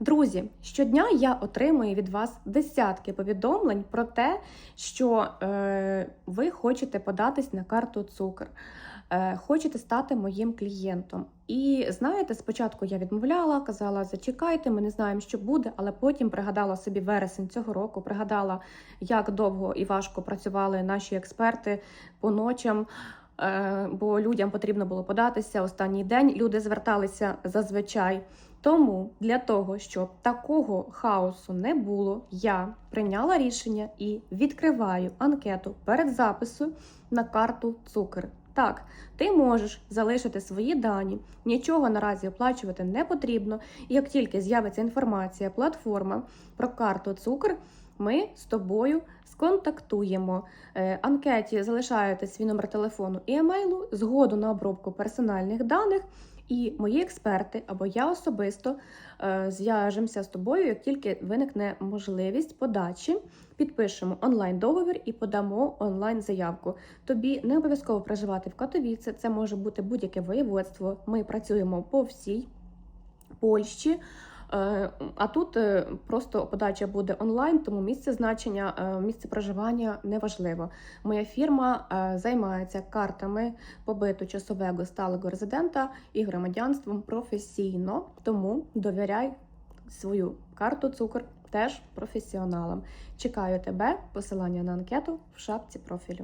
Друзі, щодня я отримую від вас десятки повідомлень про те, що е, ви хочете податись на карту цукор, е, хочете стати моїм клієнтом. І знаєте, спочатку я відмовляла, казала, зачекайте, ми не знаємо, що буде, але потім пригадала собі вересень цього року, пригадала, як довго і важко працювали наші експерти по ночам. Е, Бо людям потрібно було податися останній день. Люди зверталися зазвичай. Тому для того, щоб такого хаосу не було, я прийняла рішення і відкриваю анкету перед записом на карту цукер. Так, ти можеш залишити свої дані, нічого наразі оплачувати не потрібно. І як тільки з'явиться інформація, платформа про карту цукер, ми з тобою сконтактуємо. Е, анкеті залишаєте свій номер телефону і емейлу, згоду на обробку персональних даних. І мої експерти або я особисто е, зв'яжемося з тобою, як тільки виникне можливість подачі, підпишемо онлайн договір і подамо онлайн заявку. Тобі не обов'язково проживати в Катовіці, це може бути будь-яке воєводство. Ми працюємо по всій Польщі. Е, А тут е, просто подача буде онлайн, тому місце значення, е, місце проживання не важливо. Моя фірма займається картами побиту часового сталого резидента і громадянством професійно, тому довіряй свою карту цукор теж професіоналам. Чекаю тебе. Посилання на анкету в шапці профілю.